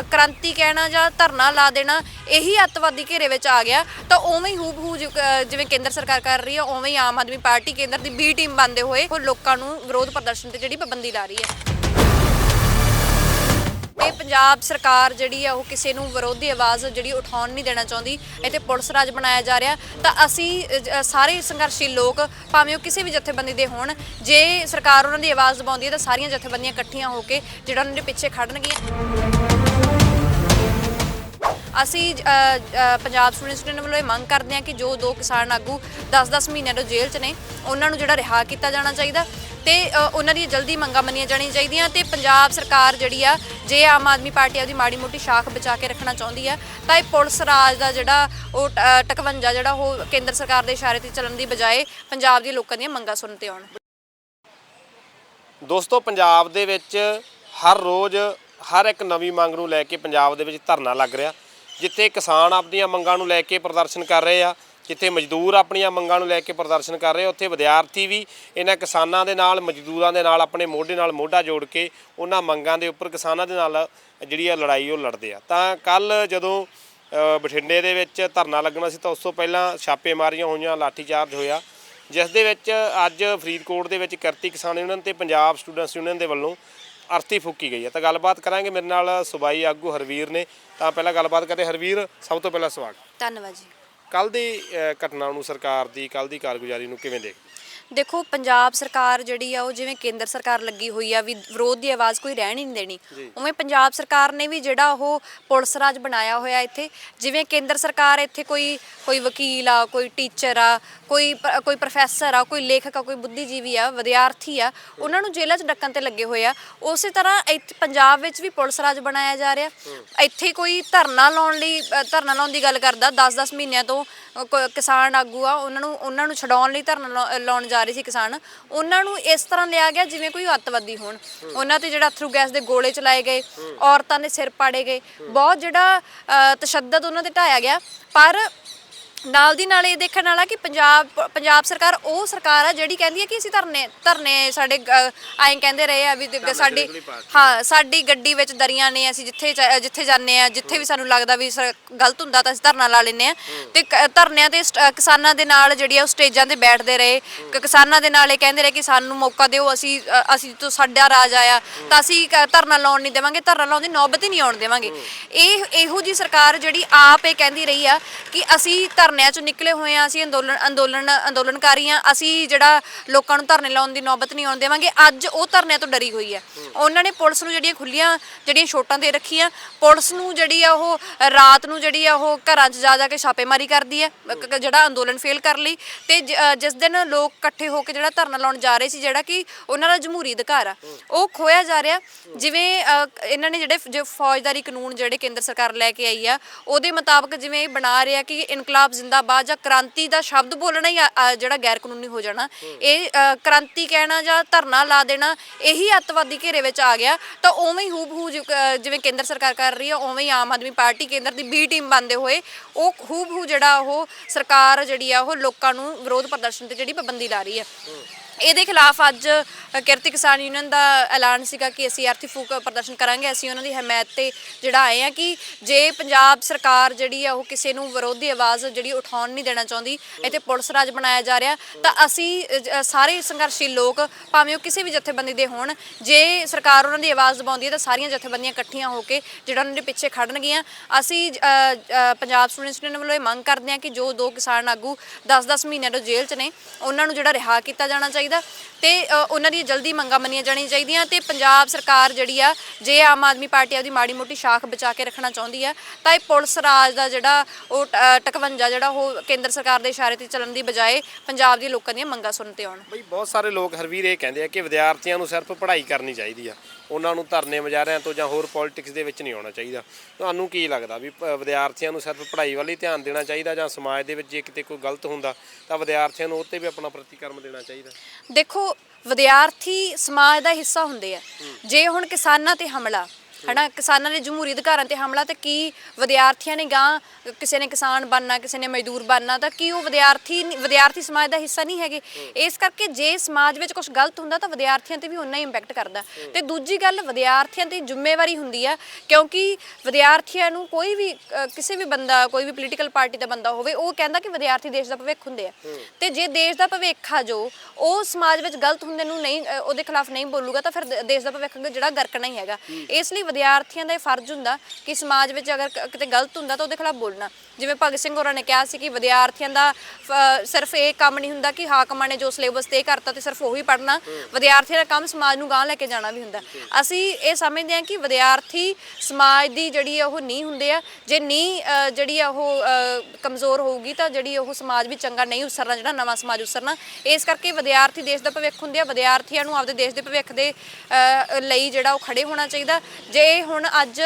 ਕ੍ਰਾਂਤੀ ਕਹਿਣਾ ਜਾਂ ਧਰਨਾ ਲਾ ਦੇਣਾ ਇਹੀ ਅੱਤਵਾਦੀ ਘੇਰੇ ਵਿੱਚ ਆ ਗਿਆ। ਤਾਂ ਉਵੇਂ ਹੀ ਹੂਬ ਹੂ ਜਿਵੇਂ ਕੇਂਦਰ ਸਰਕਾਰ ਕਰ ਰਹੀ ਹੈ ਉਵੇਂ ਹੀ ਆਮ ਆਦਮੀ ਪਾਰਟੀ ਕੇਂਦਰ ਦੀ ਬੀ ਟੀਮ ਬਣਦੇ ਹੋਏ ਉਹ ਲੋਕਾਂ ਨੂੰ ਵਿਰੋਧ ਪ੍ਰਦਰਸ਼ਨ ਤੇ ਜਿਹੜੀ ਪਾਬੰਦੀ ਲਾ ਰਹੀ ਹੈ। ਇਹ ਪੰਜਾਬ ਸਰਕਾਰ ਜਿਹੜੀ ਆ ਉਹ ਕਿਸੇ ਨੂੰ ਵਿਰੋਧੀ ਆਵਾਜ਼ ਜਿਹੜੀ ਉਠਾਉਣ ਨਹੀਂ ਦੇਣਾ ਚਾਹੁੰਦੀ। ਇੱਥੇ ਪੁਲਿਸ ਰਾਜ ਬਣਾਇਆ ਜਾ ਰਿਹਾ। ਤਾਂ ਅਸੀਂ ਅ, ਜ- ਸਾਰੇ ਸੰਘਰਸ਼ੀਲ ਲੋਕ ਭਾਵੇਂ ਉਹ ਕਿਸੇ ਵੀ ਜਥੇਬੰਦੀ ਦੇ ਹੋਣ ਜੇ ਸਰਕਾਰ ਉਹਨਾਂ ਦੀ ਆਵਾਜ਼ ਦਬਾਉਂਦੀ ਹੈ ਤਾਂ ਸਾਰੀਆਂ ਜਥੇਬੰਦੀਆਂ ਇਕੱਠੀਆਂ ਹੋ ਕੇ ਜਿਹੜਾ ਉਹਨਾਂ ਦੇ ਪਿੱਛੇ ਖੜਨਗੀਆਂ ਅਸੀਂ ਪੰਜਾਬ ਸਟੂਡੈਂਟਸ ਯੂਨੀਅਨ ਵੱਲੋਂ ਇਹ ਮੰਗ ਕਰਦੇ ਹਾਂ ਕਿ ਜੋ ਦੋ ਕਿਸਾਨ ਆਗੂ 10-10 ਮਹੀਨਿਆਂ ਤੋਂ ਜੇਲ੍ਹ 'ਚ ਨੇ, ਉਹਨਾਂ ਨੂੰ ਜਿਹੜਾ ਰਿਹਾ ਕੀਤਾ ਜਾਣਾ ਚਾਹੀਦਾ ਤੇ ਉਹਨਾਂ ਦੀ ਜਲਦੀ ਮੰਗਾਂ ਮੰਨੀਆਂ ਜਾਣੀਆਂ ਚਾਹੀਦੀਆਂ ਤੇ ਪੰਜਾਬ ਸਰਕਾਰ ਜਿਹੜੀ ਆ, ਜੇ ਆਮ ਆਦਮੀ ਪਾਰਟੀ ਆਪਦੀ ਮਾੜੀ ਮੋਟੀ ਸ਼ਾਖ ਬਚਾ ਕੇ ਰੱਖਣਾ ਚਾਹੁੰਦੀ ਆ, ਤਾਂ ਇਹ ਪੁਲਿਸ ਰਾਜ ਦਾ ਜਿਹੜਾ ਉਹ ਟਕਵੰਜਾ ਜਿਹੜਾ ਉਹ ਕੇਂਦਰ ਸਰਕਾਰ ਦੇ ਇਸ਼ਾਰੇ ਤੇ ਚੱਲਣ ਦੀ ਬਜਾਏ ਪੰਜਾਬ ਦੇ ਲੋਕਾਂ ਦੀਆਂ ਮੰਗਾਂ ਸੁਣਨ ਤੇ ਆਉਣ। ਦੋਸਤੋ, ਪੰਜਾਬ ਦੇ ਵਿੱਚ ਹਰ ਰੋਜ਼ ਹਰ ਇੱਕ ਨਵੀਂ ਮੰਗ ਨੂੰ ਲੈ ਕੇ ਪੰਜਾਬ ਦੇ ਵਿੱਚ ਧਰਨਾ ਲੱਗ ਰਿਹਾ। ਜਿੱਥੇ ਕਿਸਾਨ ਆਪਣੀਆਂ ਮੰਗਾਂ ਨੂੰ ਲੈ ਕੇ ਪ੍ਰਦਰਸ਼ਨ ਕਰ ਰਹੇ ਆ ਜਿੱਥੇ ਮਜ਼ਦੂਰ ਆਪਣੀਆਂ ਮੰਗਾਂ ਨੂੰ ਲੈ ਕੇ ਪ੍ਰਦਰਸ਼ਨ ਕਰ ਰਹੇ ਆ, ਉੱਥੇ ਵਿਦਿਆਰਥੀ ਵੀ ਇਹਨਾਂ ਕਿਸਾਨਾਂ ਦੇ ਨਾਲ ਮਜ਼ਦੂਰਾਂ ਦੇ ਨਾਲ ਆਪਣੇ ਮੋਢੇ ਨਾਲ ਮੋਢਾ ਜੋੜ ਕੇ ਉਹਨਾਂ ਮੰਗਾਂ ਦੇ ਉੱਪਰ ਕਿਸਾਨਾਂ ਦੇ ਨਾਲ ਜਿਹੜੀ ਆ ਲੜਾਈ ਉਹ ਲੜਦੇ ਆ। ਤਾਂ ਕੱਲ ਜਦੋਂ ਬਠਿੰਡੇ ਦੇ ਵਿੱਚ ਧਰਨਾ ਲੱਗਣਾ ਸੀ ਤਾਂ ਉਸ ਤੋਂ ਪਹਿਲਾਂ ਛਾਪੇਮਾਰੀਆਂ ਹੋਈਆਂ ਲਾਠੀਚਾਰਜ ਹੋਇਆ। ਜਿਸ ਦੇ ਵਿੱਚ ਅੱਜ ਫਰੀਦਕੋਟ ਦੇ ਵਿੱਚ ਕਿਰਤੀ ਕਿਸਾਨ ਯੂਨੀਅਨ ਤੇ ਪੰਜਾਬ ਸਟੂਡੈਂਟਸ ਯੂਨੀਅਨ ਦੇ ਵੱਲੋਂ ਅਰਥੀ ਫੂਕੀ ਗਈ ਹੈ। ਤਾਂ ਗੱਲਬਾਤ ਕਰਾਂਗੇ ਮੇਰੇ ਨਾਲ ਸੁਬਾਈ ਆਗੂ ਹਰਵੀਰ ਨੇ। ਤਾਂ ਪਹਿਲਾਂ ਗੱਲਬਾਤ ਕਰਦੇ ਹਰਵੀਰ ਸਭ ਤੋਂ ਪਹਿਲਾਂ ਸਵਾਗਤ। ਧੰਨਵਾਦ ਜੀ। ਕੱਲ ਦੀ ਅ, ਘਟਨਾ ਨੂੰ ਸਰਕਾਰ ਦੀ ਕੱਲ ਦੀ ਕਾਰਗੁਜ਼ਾਰੀ ਨੂੰ ਕਿਵੇਂ ਦੇਖ ਦੇਖੋ ਪੰਜਾਬ ਸਰਕਾਰ ਜਿਹੜੀ ਆ ਉਹ ਜਿਵੇਂ ਕੇਂਦਰ ਸਰਕਾਰ ਲੱਗੀ ਹੋਈ ਆ ਵੀ ਵਿਰੋਧ ਦੀ ਆਵਾਜ਼ ਕੋਈ ਰਹਿਣ ਹੀ ਨਹੀਂ ਦੇਣੀ। ਉਵੇਂ ਪੰਜਾਬ ਸਰਕਾਰ ਨੇ ਵੀ ਜਿਹੜਾ ਉਹ ਪੁਲਿਸ ਰਾਜ ਬਣਾਇਆ ਹੋਇਆ ਇੱਥੇ ਜਿਵੇਂ ਕੇਂਦਰ ਸਰਕਾਰ ਇੱਥੇ ਕੋਈ ਕੋਈ ਵਕੀਲ ਆ ਕੋਈ ਟੀਚਰ ਆ ਕੋਈ ਕੋਈ ਪ੍ਰੋਫੈਸਰ ਆ ਕੋਈ ਲੇਖਕ ਆ ਕੋਈ ਬੁੱਧੀਜੀਵੀ ਆ ਵਿਦਿਆਰਥੀ ਆ ਉਹਨਾਂ ਨੂੰ ਜੇਲ੍ਹਾਂ 'ਚ ਡੱਕਣ ਤੇ ਲੱਗੇ ਹੋਏ ਆ। ਉਸੇ ਤਰ੍ਹਾਂ ਇੱਥੇ ਪੰਜਾਬ ਵਿੱਚ ਵੀ ਪੁਲਿਸ ਰਾਜ ਬਣਾਇਆ ਜਾ ਰਿਹਾ। ਇੱਥੇ ਕੋਈ ਧਰਨਾ ਲਾਉਣ ਲਈ ਧਰਨਾ ਲਾਉਣ ਦੀ ਗੱਲ ਕਰਦਾ 10-10 ਮਹੀਨਿਆਂ ਤੋਂ ਅ, ਕੋ- ਕਿਸਾਨ ਆਗੂ ਆ ਉਹਨਾਂ ਨੂੰ ਉਹਨਾਂ ਨੂੰ ਛਡਾਉਣ ਲਈ ਧਰਨਾ ਲਾ- ਲਾਉਣ ਜਾ ਰਹੇ ਸੀ ਕਿਸਾਨ। ਉਹਨਾਂ ਨੂੰ ਇਸ ਤਰ੍ਹਾਂ ਲਿਆ ਗਿਆ ਜਿਵੇਂ ਕੋਈ ਅੱਤਵਾਦੀ ਹੋਣ। ਉਹਨਾਂ ਤੇ ਜਿਹੜਾ ਅਥਰੂ ਗੈਸ ਦੇ ਗੋਲੇ ਚਲਾਏ ਗਏ ਔਰਤਾਂ ਦੇ ਸਿਰ ਪਾੜੇ ਗਏ। ਬਹੁਤ ਜਿਹੜਾ ਅ, ਤਸ਼ੱਦਦ ਉਹਨਾਂ ਤੇ ਢਾਇਆ ਗਿਆ। ਪਰ ਨਾਲ ਦੀ ਨਾਲ ਇਹ ਦੇਖਣ ਵਾਲਾ ਕਿ ਪੰਜਾਬ ਪੰਜਾਬ ਸਰਕਾਰ ਉਹ ਸਰਕਾਰ ਆ ਜਿਹੜੀ ਕਹਿੰਦੀ ਹੈ ਕਿ ਅਸੀਂ ਧਰਨੇ ਧਰਨੇ ਸਾਡੇ ਐਂ ਕਹਿੰਦੇ ਰਹੇ ਆ ਵੀ ਸਾਡੀ ਹਾਂ। ਸਾਡੀ ਗੱਡੀ ਵਿੱਚ ਦਰੀਆਂ ਨੇ ਅਸੀਂ ਜਿੱਥੇ ਜਿੱਥੇ ਜਾਂਦੇ ਆ ਜਿੱਥੇ ਵੀ ਸਾਨੂੰ ਲੱਗਦਾ ਵੀ ਗਲਤ ਹੁੰਦਾ ਤਾਂ ਅਸੀਂ ਧਰਨਾ ਲਾ ਲੈਂਦੇ ਆ। ਤੇ ਧਰਨਿਆਂ ਤੇ ਕਿਸਾਨਾਂ ਦੇ ਨਾਲ ਜਿਹੜੀ ਆ ਉਹ ਸਟੇਜਾਂ ਤੇ ਬੈਠਦੇ ਰਹੇ। ਕਿਸਾਨਾਂ ਦੇ ਨਾਲ ਇਹ ਕਹਿੰਦੇ ਰਹੇ ਕਿ ਸਾਨੂੰ ਮੌਕਾ ਦਿਓ ਅਸੀਂ ਅਸੀਂ ਤੋਂ ਸਾਡਾ ਰਾਜ ਆਇਆ। ਤਾਂ ਅਸੀਂ ਧਰਨਾ ਲਾਉਣ ਨਹੀਂ ਦੇਵਾਂਗੇ ਧਰਨਾ ਲਾਉਣ ਦੀ ਨੌਬਤ ਹੀ ਨਹੀਂ ਆਉਣ ਦੇਵਾਂਗੇ। ਇਹ ਇਹੋ ਜੀ ਸਰਕਾਰ ਜਿਹੜੀ ਆਪ ਇਹ ਕਹਿੰਦੀ ਰਹੀ ਆ ਕਿ ਅਸੀਂ ਧਰਨਿਆਂ ਚੋਂ ਨਿਕਲੇ ਹੋਏ ਆ ਅਸੀਂ ਅੰਦੋਲਨ ਅੰਦੋਲਨ ਅੰਦੋਲਨਕਾਰੀ ਆ ਅਸੀਂ ਜਿਹੜਾ ਲੋਕਾਂ ਨੂੰ ਧਰਨੇ ਲਾਉਣ ਦੀ ਨੌਬਤ ਨਹੀਂ ਆਉਣ ਦੇਵਾਂਗੇ ਅੱਜ ਉਹ ਧਰਨਿਆਂ ਤੋਂ ਡਰੀ ਹੋਈ ਹੈ। ਉਹਨਾਂ ਨੇ ਪੁਲਿਸ ਨੂੰ ਜਿਹੜੀਆਂ ਖੁੱਲੀਆਂ ਜਿਹੜੀਆਂ ਛੋਟਾਂ ਦੇ ਰੱਖੀਆਂ ਪੁਲਿਸ ਨੂੰ ਜਿਹੜੀ ਆ ਉਹ ਰਾਤ ਨੂੰ ਜਿਹੜੀ ਆ ਉਹ ਘਰਾਂ 'ਚ ਜਾ ਜਾ ਕੇ ਛਾਪੇਮਾਰੀ ਕਰਦੀ ਹੈ ਜਿਹੜਾ ਅੰਦੋਲਨ ਫੇਲ ਕਰ ਲਈ ਤੇ ਜਿਸ ਦਿਨ ਲੋਕ ਇਕੱਠੇ ਹੋ ਕੇ ਜਿਹੜਾ ਧਰਨਾ ਲਾਉਣ ਜਾ ਰਹੇ ਸੀ ਜਿਹੜਾ ਕਿ ਉਹਨਾਂ ਦਾ ਜਮਹੂਰੀ ਅਧਿਕਾਰ ਆ ਉਹ ਖੋਇਆ ਜਾ ਰਿਹਾ। ਜਿਵੇਂ ਅ, ਇਹਨਾਂ ਨੇ ਜਿਹੜੇ ਫੌਜਦਾਰੀ ਕਾਨੂੰਨ ਜਿਹੜੇ ਕੇਂਦਰ ਸਰਕਾਰ ਲੈ ਕੇ ਆਈ ਆ ਉਹਦੇ ਮੁਤਾਬਕ ਜਿਵੇਂ ਇਹ ਬਣਾ ਰਿਹਾ ਕਿ ਇਨਕਲਾਬ ਜ਼ਿੰਦਾਬਾਦ ਜਾਂ ਕ੍ਰਾਂਤੀ ਦਾ ਸ਼ਬਦ ਬੋਲਣਾ ਹੀ ਜਿਹੜਾ ਗੈਰ ਕਾਨੂੰਨੀ ਹੋ ਜਾਣਾ। ਇਹ ਅ, ਕ੍ਰਾਂਤੀ ਕਹਿਣਾ ਜਾਂ ਧਰਨਾ ਲਾ ਦੇਣਾ ਇਹੀ ਅੱਤਵਾਦੀ ਘੇਰੇ ਵਿੱਚ ਆ ਗਿਆ। ਤਾਂ ਉਵੇਂ ਹੀ ਹੂਬ ਹੂ ਜਿਵੇਂ ਕੇਂਦਰ ਸਰਕਾਰ ਕਰ ਰਹੀ ਹੈ ਉਵੇਂ ਹੀ ਆਮ ਆਦਮੀ ਪਾਰਟੀ ਕੇਂਦਰ ਦੀ ਬੀ ਟੀਮ ਬਣਦੇ ਹੋਏ ਉਹ ਹੂਬ ਹੂ ਜਿਹੜਾ ਉਹ ਸਰਕਾਰ ਜਿਹੜੀ ਆ ਉਹ ਲੋਕਾਂ ਨੂੰ ਵਿਰੋਧ ਪ੍ਰਦਰਸ਼ਨ ਤੇ ਜਿਹੜੀ ਪਾਬੰਦੀ ਲਾ ਰਹੀ ਹੈ। ਇਹਦੇ ਖਿਲਾਫ ਅੱਜ ਕਿਰਤੀ ਕਿਸਾਨ ਯੂਨੀਅਨ ਦਾ ਐਲਾਨ ਸੀਗਾ ਕਿ ਅਸੀਂ ਅਰਥੀ ਫੂਕ ਪ੍ਰਦਰਸ਼ਨ ਕਰਾਂਗੇ। ਅਸੀਂ ਉਹਨਾਂ ਦੀ ਹਮਾਇਤ ਤੇ ਜਿਹੜਾ ਆਏ ਆ ਕਿ ਜੇ ਪੰਜਾਬ ਸਰਕਾਰ ਜਿਹੜੀ ਆ ਉਹ ਕਿਸੇ ਨੂੰ ਵਿਰੋਧੀ ਆਵਾਜ਼ ਜਿਹੜੀ ਉਠਾਉਣ ਨਹੀਂ ਦੇਣਾ ਚਾਹੁੰਦੀ, ਇੱਥੇ ਪੁਲਿਸ ਰਾਜ ਬਣਾਇਆ ਜਾ ਰਿਹਾ, ਤਾਂ ਅਸੀਂ ਸਾਰੇ ਸੰਘਰਸ਼ੀਲ ਲੋਕ ਭਾਵੇਂ ਉਹ ਕਿਸੇ ਵੀ ਜਥੇਬੰਦੀ ਦੇ ਹੋਣ, ਜੇ ਸਰਕਾਰ ਉਹਨਾਂ ਦੀ ਆਵਾਜ਼ ਦਬਾਉਂਦੀ ਹੈ ਤਾਂ ਸਾਰੀਆਂ ਜਥੇਬੰਦੀਆਂ ਇਕੱਠੀਆਂ ਹੋ ਕੇ ਜਿਹੜਾ ਉਹਨਾਂ ਦੇ ਪਿੱਛੇ ਖੜਨਗੀਆਂ। ਅਸੀਂ ਪੰਜਾਬ ਸਟੂਡੈਂਟਸ ਯੂਨੀਅਨ ਵੱਲੋਂ ਇਹ ਮੰਗ ਕਰਦੇ ਹਾਂ ਕਿ ਜੋ ਦੋ ਕਿਸਾਨ ਆਗੂ 10-10 ਮਹੀਨਿਆਂ ਤੋਂ ਜੇਲ੍ਹ 'ਚ ਨੇ, ਉਹਨਾਂ ਨੂੰ ਜਿਹੜਾ ਰਿਹਾ ਕੀਤਾ ਜਾਣਾ ਚਾਹੀਦਾ। ਤੇ ਉਹਨਾਂ ਦੀ ਜਲਦੀ ਮੰਗਾਂ ਮੰਨੀਆਂ ਜਾਣੀਆਂ ਚਾਹੀਦੀਆਂ ਤੇ ਪੰਜਾਬ ਸਰਕਾਰ ਜਿਹੜੀ ਆ, ਜੇ ਆਮ ਆਦਮੀ ਪਾਰਟੀ ਆਪਦੀ ਮਾੜੀ ਮੋਟੀ ਸ਼ਾਖ ਬਚਾ ਕੇ ਰੱਖਣਾ ਚਾਹੁੰਦੀ ਆ, ਤਾਂ ਇਹ ਪੁਲਿਸ ਰਾਜ ਦਾ ਜਿਹੜਾ ਉਹ ਟਕਵੰਜਾ ਜਿਹੜਾ ਉਹ ਕੇਂਦਰ ਸਰਕਾਰ ਦੇ ਇਸ਼ਾਰੇ ਤੇ ਚੱਲਣ ਦੀ ਬਜਾਏ ਪੰਜਾਬ ਦੇ ਲੋਕਾਂ ਦੀਆਂ ਮੰਗਾਂ ਸੁਣਨ ਤੇ ਆਉਣ। ਬਈ ਬਹੁਤ ਸਾਰੇ ਲੋਕ ਹਰਵੀਰ ਇਹ ਕਹਿੰਦੇ ਆ ਕਿ ਵਿਦਿਆਰਥੀਆਂ ਨੂੰ ਸਿਰਫ ਪੜ੍ਹਾਈ ਕਰਨੀ ਚਾਹੀਦੀ ਆ। ਉਹਨਾਂ ਨੂੰ ਧਰਨੇ ਮੁਜ਼ਾਹਰਿਆਂ ਤੋਂ ਜਾਂ ਹੋਰ ਪੋਲਿਟਿਕਸ ਦੇ ਵਿੱਚ ਨਹੀਂ ਆਉਣਾ ਚਾਹੀਦਾ। ਤੁਹਾਨੂੰ ਕੀ ਲੱਗਦਾ ਵੀ ਵਿਦਿਆਰਥੀਆਂ ਨੂੰ ਸਿਰਫ ਪੜ੍ਹਾਈ ਵੱਲ ਹੀ ਧਿਆਨ ਦੇਣਾ ਚਾਹੀਦਾ ਜਾਂ ਸਮਾਜ ਦੇ ਵਿੱਚ ਜੇ ਕਿਤੇ ਕੋਈ ਗਲਤ ਹੁੰਦਾ ਤਾਂ ਵਿਦਿਆਰਥੀਆਂ ਨੂੰ ਉੱਤੇ ਵੀ ਆਪਣਾ ਪ੍ਰਤੀਕਰਮ ਦੇਣਾ ਚਾਹੀਦਾ? ਦੇਖੋ ਵਿਦਿਆਰਥੀ ਸਮਾਜ ਦਾ ਹਿੱਸਾ ਹੁੰਦੇ ਆ। ਜੇ ਹੁਣ ਕਿਸਾਨਾਂ ਤੇ ਹਮਲਾ ਹਨਾ ਕਿਸਾਨਾਂ ਦੇ ਜਮਹੂਰੀ ਅਧਿਕਾਰਾਂ ਤੇ ਹਮਲਾ ਤੇ ਕੀ ਵਿਦਿਆਰਥੀਆਂ ਨੇ ਗਾਂ ਕਿਸੇ ਨੇ ਕਿਸਾਨ ਬਣਨਾ ਕਿਸੇ ਨੇ ਮਜ਼ਦੂਰ ਬਣਨਾ ਤਾਂ ਕੀ ਉਹ ਵਿਦਿਆਰਥੀ ਨੀ- ਵਿਦਿਆਰਥੀ ਸਮਾਜ ਦਾ ਹਿੱਸਾ ਨਹੀਂ ਹੈਗੇ? ਇਸ ਕਰਕੇ ਜੇ ਸਮਾਜ ਵਿੱਚ ਕੁਝ ਗਲਤ ਹੁੰਦਾ ਤਾਂ ਵਿਦਿਆਰਥੀਆਂ ਤੇ ਵੀ ਉਨਾ ਹੀ ਇੰਪੈਕਟ ਕਰਦਾ। ਤੇ ਦੂਜੀ ਗੱਲ ਵਿਦਿਆਰਥੀਆਂ ਦੀ ਜ਼ਿੰਮੇਵਾਰੀ ਹੁੰਦੀ ਆ ਕਿਉਂਕਿ ਵਿਦਿਆਰਥੀਆਂ ਨੂੰ ਕੋਈ ਵੀ ਅ, ਕਿਸੇ ਵੀ ਬੰਦਾ ਕੋਈ ਵੀ ਪੋਲੀਟੀਕਲ ਪਾਰਟੀ ਦਾ ਬੰਦਾ ਹੋਵੇ ਉਹ ਕਹਿੰਦਾ ਕਿ ਵਿਦਿਆਰਥੀ ਦੇਸ਼ ਦਾ ਭਵਿੱਖ ਹੁੰਦੇ ਆ। ਤੇ ਜੇ ਦੇਸ਼ ਦਾ ਭਵਿੱਖ ਆ ਜੋ ਉਹ ਸਮਾਜ ਵਿੱਚ ਗਲਤ ਹੁੰਦੇ ਨੂੰ ਨਹੀਂ ਅ, ਉਹਦੇ ਖਿਲਾਫ ਨਹੀਂ ਬੋਲੂਗਾ ਤਾਂ ਫਿਰ ਦ- ਦੇਸ਼ ਦਾ ਭਵਿੱਖ ਜਿਹੜਾ ਗਰਕਣਾ ਹੀ ਹੈਗਾ। ਇਸ ਲਈ ਵਿਦਿਆਰਥੀਆਂ ਦਾ ਇਹ ਫਰਜ਼ ਹੁੰਦਾ ਕਿ ਸਮਾਜ ਵਿੱਚ ਅਗਰ ਕ- ਕਿਤੇ ਗਲਤ ਹੁੰਦਾ ਤਾਂ ਉਹਦੇ ਖਿਲਾਫ ਬੋਲਣਾ। ਜਿਵੇਂ ਭਗਤ ਸਿੰਘ ਹੋਰਾਂ ਨੇ ਕਿਹਾ ਸੀ ਕਿ ਵਿਦਿਆਰਥੀਆਂ ਦਾ ਫ- ਸਿਰਫ ਇਹ ਕੰਮ ਨਹੀਂ ਹੁੰਦਾ ਕਿ ਹਾਕਮਾਂ ਨੇ ਜੋ ਸਿਲੇਬਸ ਤੇ ਕਰਤਾ ਤੇ ਸਿਰਫ ਉਹੀ ਪੜ੍ਹਨਾ। ਵਿਦਿਆਰਥੀਆਂ ਦਾ ਕੰਮ ਸਮਾਜ ਨੂੰ ਗਾਂਹ ਲੈ ਕੇ ਜਾਣਾ ਵੀ ਹੁੰਦਾ। ਅਸੀਂ ਇਹ ਸਮਝਦੇ ਹਾਂ ਕਿ ਵਿਦਿਆਰਥੀ ਸਮਾਜ ਦੀ ਜਿਹੜੀ ਆ ਉਹ ਨਹੀਂ ਹੁੰਦੇ ਆ। ਜੇ ਨਹੀਂ ਅ, ਜਿਹੜੀ ਆ ਉਹ ਅ, ਕਮਜ਼ੋਰ ਹੋਊਗੀ ਤਾਂ ਜਿਹੜੀ ਉਹ ਸਮਾਜ ਵੀ ਚੰਗਾ ਨਹੀਂ ਉਸਰਨਾ ਜਿਹੜਾ ਨਵਾਂ ਸਮਾਜ ਉਸਰਨਾ। ਇਸ ਕਰਕੇ ਵਿਦਿਆਰਥੀ ਦੇਸ਼ ਦਾ ਭਵਿੱਖ ਹੁੰਦੇ ਆ। ਵਿਦਿਆਰਥੀਆਂ ਨੂੰ ਆਪਦੇ ਦੇਸ਼ ਦੇ ਭਵਿੱਖ ਦੇ ਅ, ਲਈ ਜਿਹੜਾ ਉਹ ਖੜੇ ਹੋਣਾ ਚਾਹੀਦਾ। ਜੇ ਹੁਣ ਅੱਜ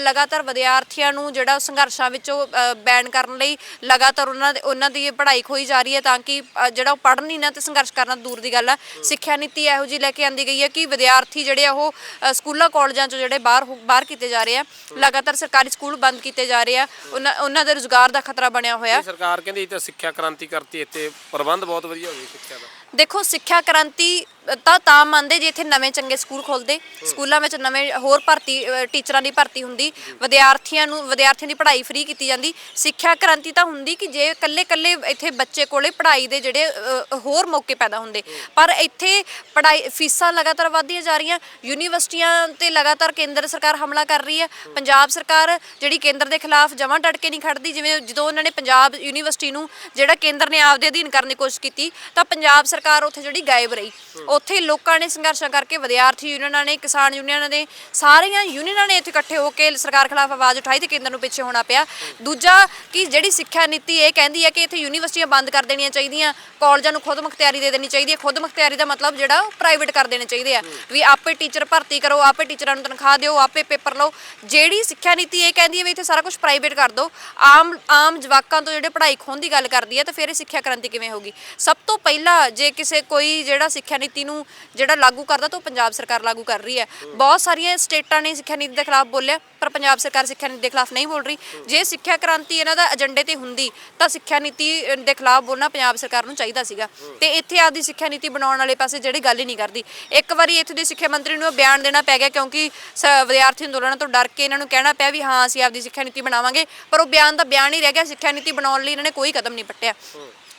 ਲਗਾਤਾਰ ਵਿਦਿਆਰਥੀਆਂ ਨੂੰ ਜਿਹੜਾ ਸੰਘਰਸ਼ਾਂ ਵਿੱਚੋਂ ਬੈਨ ਕਰਨ ਲਈ ਲਗਾਤਾਰ ਉਹਨਾਂ ਦੇ, ਉਹਨਾਂ ਦੀ ਪੜ੍ਹਾਈ ਖੋਈ ਜਾ ਰਹੀ ਹੈ ਤਾਂ ਕਿ ਜਿਹੜਾ ਉਹ ਪੜ੍ਹਨ ਹੀ ਨਾ ਤੇ ਸੰਘਰਸ਼ ਕਰਨਾ ਦੂਰ ਦੀ ਗੱਲ ਆ। ਸਿੱਖਿਆ ਨੀਤੀ ਇਹੋ ਜਿਹੀ ਲੈ ਕੇ ਆਂਦੀ ਗਈ ਹੈ ਕਿ ਵਿਦਿਆਰਥੀ ਜਿਹੜੇ ਆ ਉਹ ਸਕੂਲਾਂ, ਕਾਲਜਾਂ ਚੋਂ ਜਿਹੜੇ ਬਾਹਰ ਬਾਹਰ ਕੀਤੇ ਜਾ ਰਹੇ ਆ, ਲਗਾਤਾਰ ਸਰਕਾਰੀ ਸਕੂਲ ਬੰਦ ਕੀਤੇ ਜਾ ਰਹੇ ਆ, ਉਹਨਾਂ ਉਹਨਾਂ ਦੇ ਰੁਜ਼ਗਾਰ ਦਾ ਖਤਰਾ ਬਣਿਆ ਹੋਇਆ। ਸਰਕਾਰ ਕਹਿੰਦੀ ਤਾਂ ਸਿੱਖਿਆ ਕ੍ਰਾਂਤੀ ਕਰਤੀ, ਇੱਥੇ ਪ੍ਰਬੰਧ ਬਹੁਤ ਵਧੀਆ ਹੋ ਗਏ ਸਿੱਖਿਆ ਦਾ। ਦੇਖੋ ਸਿੱਖਿਆ ਕ੍ਰਾਂਤੀ ਤਾਂ ਤਾਂ ਮੰਨਦੇ ਜੇ ਇੱਥੇ ਨਵੇਂ ਚੰਗੇ ਸਕੂਲ ਖੋਲਦੇ ਸਕੂਲਾਂ ਵਿੱਚ ਨਵੇਂ ਹੋਰ ਭਰਤੀ ਅ, ਟੀਚਰਾਂ ਦੀ ਭਰਤੀ ਹੁੰਦੀ। ਵਿਦਿਆਰਥੀਆਂ ਨੂੰ ਵਿਦਿਆਰਥੀਆਂ ਦੀ ਪੜ੍ਹਾਈ ਫ੍ਰੀ ਕੀਤੀ ਜਾਂਦੀ। ਸਿੱਖਿਆ ਕ੍ਰਾਂਤੀ ਤਾਂ ਹੁੰਦੀ ਕਿ ਜੇ ਇਕੱਲੇ ਇਕੱਲੇ ਇੱਥੇ ਬੱਚੇ ਕੋਲੇ ਪੜ੍ਹਾਈ ਦੇ ਜਿਹੜੇ ਅ, ਹੋਰ ਮੌਕੇ ਪੈਦਾ ਹੁੰਦੇ। ਪਰ ਇੱਥੇ ਪੜ੍ਹਾਈ ਫੀਸਾਂ ਲਗਾਤਾਰ ਵਧਦੀਆਂ ਜਾ ਰਹੀਆਂ। ਯੂਨੀਵਰਸਿਟੀਆਂ ਤੇ ਲਗਾਤਾਰ ਕੇਂਦਰ ਸਰਕਾਰ ਹਮਲਾ ਕਰ ਰਹੀ ਹੈ। ਪੰਜਾਬ ਸਰਕਾਰ ਜਿਹੜੀ ਕੇਂਦਰ ਦੇ ਖਿਲਾਫ ਜਮਾਂ ਡਟ ਕੇ ਨਹੀਂ ਖੜਦੀ ਜਿਵੇਂ ਜਦੋਂ ਉਹਨਾਂ ਨੇ ਪੰਜਾਬ ਯੂਨੀਵਰਸਿਟੀ ਨੂੰ ਜਿਹੜਾ ਕੇਂਦਰ ਨੇ ਆਪਦੇ ਅਧੀਨ ਕਰਨ ਦੀ ਕੋਸ਼ਿਸ਼ ਕੀਤੀ ਤਾਂ ਪੰਜਾਬ ਸਰਕਾਰ ਸਰਕਾਰ ਉੱਥੇ ਜਿਹੜੀ ਗਾਇਬ ਰਹੀ। ਉੱਥੇ ਲੋਕਾਂ ਨੇ ਸੰਘਰਸ਼ਾਂ ਕਰਕੇ ਵਿਦਿਆਰਥੀ ਯੂਨੀਅਨਾਂ ਨੇ, ਕਿਸਾਨ ਯੂਨੀਅਨਾਂ ਨੇ, ਸਾਰੀਆਂ ਯੂਨੀਅਨਾਂ ਨੇ ਇੱਥੇ ਇਕੱਠੇ ਹੋ ਕੇ ਸਰਕਾਰ ਖਿਲਾਫ ਆਵਾਜ਼ ਉਠਾਈ ਤੇ ਕੇਂਦਰ ਨੂੰ ਪਿੱਛੇ ਹੋਣਾ ਪਿਆ। ਦੂਜਾ ਕਿ ਜਿਹੜੀ ਸਿੱਖਿਆ ਨੀਤੀ ਇਹ ਕਹਿੰਦੀ ਹੈ ਕਿ ਇੱਥੇ ਯੂਨੀਵਰਸਿਟੀਆਂ ਬੰਦ ਕਰ ਦੇਣੀਆਂ ਚਾਹੀਦੀਆਂ, ਕਾਲਜਾਂ ਨੂੰ ਖੁਦ ਮੁਖਤਿਆਰੀ ਦੇ ਦੇਣੀ ਚਾਹੀਦੀ ਹੈ। ਖੁਦ ਮੁਖਤਿਆਰੀ ਦਾ ਮਤਲਬ ਜਿਹੜਾ ਉਹ ਪ੍ਰਾਈਵੇਟ ਕਰ ਦੇਣੇ ਚਾਹੀਦੇ ਆ ਵੀ ਆਪੇ ਟੀਚਰ ਭਰਤੀ ਕਰੋ, ਆਪੇ ਟੀਚਰਾਂ ਨੂੰ ਤਨਖਾਹ ਦਿਓ, ਆਪੇ ਪੇਪਰ ਲਓ। ਜਿਹੜੀ ਸਿੱਖਿਆ ਨੀਤੀ ਇਹ ਕਹਿੰਦੀ ਹੈ ਵੀ ਇੱਥੇ ਸਾਰਾ ਕੁਝ ਪ੍ਰਾਈਵੇਟ ਕਰ ਦਿਓ। ਆਮ ਆਮ ਜਵਾਕਾਂ ਤੋਂ ਜਿਹੜੇ ਪੜ੍ਹਾਈ ਖੋਣ ਦੀ ਗੱਲ ਕਰਦੀ ਹੈ, ਤਾਂ ਫਿਰ ਇਹ ਸਿੱਖਿਆ ਕ੍ਰਾਂਤੀ ਕਿਵੇਂ ਹੋਗੀ ਸਭ ਤੋਂ ਪਹਿਲਾਂ ਜੇ ਕਿਸੇ ਕੋਈ ਜਿਹੜਾ ਸਿੱਖਿਆ ਨੀਤੀ ਨੂੰ ਜਿਹੜਾ ਲਾਗੂ ਕਰਦਾ ਤਾਂ ਉਹ ਪੰਜਾਬ ਸਰਕਾਰ ਲਾਗੂ ਕਰ ਰਹੀ ਹੈ। ਬਹੁਤ ਸਾਰੀਆਂ ਸਟੇਟਾਂ ਨੇ ਸਿੱਖਿਆ ਨੀਤੀ ਦੇ ਖਿਲਾਫ ਬੋਲਿਆ, ਪਰ ਪੰਜਾਬ ਸਰਕਾਰ ਸਿੱਖਿਆ ਨੀਤੀ ਦੇ ਖਿਲਾਫ ਨਹੀਂ ਬੋਲ ਰਹੀ। ਜੇ ਸਿੱਖਿਆ ਕ੍ਰਾਂਤੀ ਇਹਨਾਂ ਦਾ ਏਜੰਡੇ ਤੇ ਹੁੰਦੀ, ਤਾਂ ਸਿੱਖਿਆ ਨੀਤੀ ਦੇ ਖਿਲਾਫ ਬੋਲਣਾ ਪੰਜਾਬ ਸਰਕਾਰ ਨੂੰ ਚਾਹੀਦਾ ਸੀਗਾ। ਤੇ ਇੱਥੇ ਆਪਦੀ ਸਿੱਖਿਆ ਨੀਤੀ ਬਣਾਉਣ ਵਾਲੇ ਪਾਸੇ ਜਿਹੜੀ ਗੱਲ ਹੀ ਨਹੀਂ ਕਰਦੀ। ਇੱਕ ਵਾਰੀ ਇੱਥੇ ਦੇ ਸਿੱਖਿਆ ਮੰਤਰੀ ਨੂੰ ਬਿਆਨ ਦੇਣਾ ਪੈ ਗਿਆ, ਕਿਉਂਕਿ ਸ- ਵਿਦਿਆਰਥੀ ਅੰਦੋਲਨਾਂ ਤੋਂ ਡਰ ਕੇ ਇਹਨਾਂ ਨੂੰ ਕਹਿਣਾ ਪਿਆ ਵੀ ਹਾਂ, ਅਸੀਂ ਆਪਦੀ ਸਿੱਖਿਆ ਨੀਤੀ ਬਣਾਵਾਂਗੇ, ਪਰ ਉਹ ਬਿਆਨ ਦਾ ਬਿਆਨ ਹੀ ਰਹਿ ਗਿਆ। ਸਿੱਖਿਆ ਨੀਤੀ ਬਣਾਉਣ ਲਈ ਇਹਨਾਂ ਨੇ ਕੋਈ ਕਦਮ ਨਹੀਂ ਪੱਟਿਆ।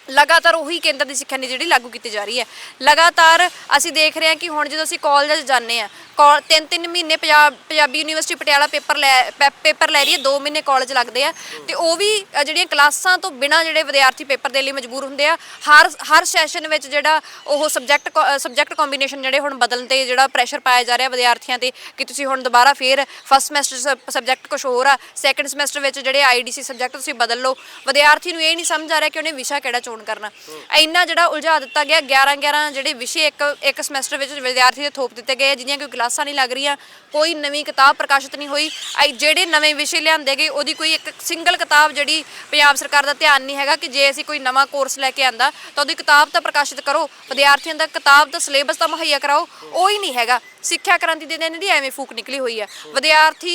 ਲਗਾਤਾਰ ਉਹੀ ਕੇਂਦਰ ਦੀ ਸਿੱਖਿਆ ਨੀਤੀ ਜਿਹੜੀ ਲਾਗੂ ਕੀਤੀ ਜਾ ਰਹੀ ਹੈ। ਲਗਾਤਾਰ ਅਸੀਂ ਦੇਖ ਰਹੇ ਹਾਂ ਕਿ ਹੁਣ ਜਦੋਂ ਅਸੀਂ ਕਾਲਜ ਜਾਂਦੇ ਆ ਕਾਲ ਤਿੰਨ ਤਿੰਨ ਮਹੀਨੇ ਪੰਜਾਬ, ਪੰਜਾਬੀ ਯੂਨੀਵਰਸਿਟੀ ਪਟਿਆਲਾ ਪੇਪਰ ਲੈ, ਪੈ- ਪੇਪਰ ਲੈ ਰਹੀ ਹੈ 2 ਮਹੀਨੇ ਕਾਲਜ ਲੱਗਦੇ ਆ ਤੇ ਉਹ ਵੀ ਜਿਹੜੀਆਂ ਕਲਾਸਾਂ ਤੋਂ ਬਿਨਾ ਜਿਹੜੇ ਵਿਦਿਆਰਥੀ ਪੇਪਰ ਦੇ ਲਈ ਮਜਬੂਰ ਹੁੰਦੇ ਆ, ਹਰ ਹਰ ਸੈਸ਼ਨ ਵਿੱਚ ਜਿਹੜਾ ਉਹ ਸਬਜੈਕਟ ਸਬਜੈਕਟ ਕੰਬੀਨੇਸ਼ਨ ਜਿਹੜੇ ਹੁਣ ਬਦਲਣ ਤੇ ਜਿਹੜਾ ਪ੍ਰੈਸ਼ਰ ਪਾਇਆ ਜਾ ਰਿਹਾ ਵਿਦਿਆਰਥੀਆਂ ਤੇ ਕਿ ਤੁਸੀਂ ਹੁਣ ਦੁਬਾਰਾ ਫੇਰ ਫਸਟ ਸਮੈਸਟਰ ਸਬਜੈਕਟ ਕੁਝ ਹੋਰ ਆ ਸੈਕੰਡ ਸਮੈਸਟਰ ਵਿੱਚ ਜਿਹੜੇ ਆਈਡੀਸੀ ਸਬਜੈਕਟ ਤੁਸੀਂ ਬਦਲ ਲਓ। ਵਿਦਿਆਰਥੀ ਨੂੰ ਇਹ ਨਹੀਂ ਸਮਝ ਆ ਰਿਹਾ ਕਿ ਉਹਨੇ ਵਿਸ਼ਾ ਕਿਹੜਾ ਚੋਣ ਕਰਨਾ। ਇੰਨਾ ਜਿਹੜਾ ਉਲਝਾ ਦਿੱਤਾ ਗਿਆ 11 11 ਜਿਹੜੇ ਵਿਸ਼ੇ ਇੱਕ ਇੱਕ ਸਮੈਸਟਰ ਵਿੱਚ ਵਿਦਿਆਰਥੀ ਦੇ ਥੋਪ ਦਿੱਤੇ ਗਏ ਜਿਹਦੀਆਂ ਕੋਈ ਕਲਾਸਾਂ ਨਹੀਂ ਲੱਗ ਰਹੀਆਂ, ਕੋਈ ਨਵੀਂ ਕਿਤਾਬ ਪ੍ਰਕਾਸ਼ਿਤ ਨਹੀਂ ਹੋਈ। ਜਿਹੜੇ ਨਵੇਂ ਵਿਸ਼ੇ ਲਿਆਂਦੇ ਗਏ, ਉਹਦੀ ਕੋਈ ਇੱਕ ਸਿੰਗਲ ਕਿਤਾਬ ਜਿਹੜੀ ਪੰਜਾਬ ਸਰਕਾਰ ਦਾ ਧਿਆਨ ਨਹੀਂ ਹੈਗਾ ਕਿ ਜੇ ਅਸੀਂ ਕੋਈ ਨਵਾਂ ਕੋਰਸ ਲੈ ਕੇ ਆਂਦਾ, ਤਾਂ ਉਹਦੀ ਕਿਤਾਬ ਤਾਂ ਪ੍ਰਕਾਸ਼ਿਤ ਕਰੋ। ਵਿਦਿਆਰਥੀਆਂ ਦਾ ਕਿਤਾਬ ਦਾ ਸਿਲੇਬਸ ਤਾਂ ਮੁਹੱਈਆ ਕਰਾਓ, ਉਹ ਹੀ ਨਹੀਂ ਹੈਗਾ। ਸਿੱਖਿਆ ਕ੍ਰਾਂਤੀ ਦੇ ਦਿਨ ਦੀ ਐਵੇਂ ਫੂਕ ਨਿਕਲੀ ਹੋਈ ਹੈ ਵਿਦਿਆਰਥੀ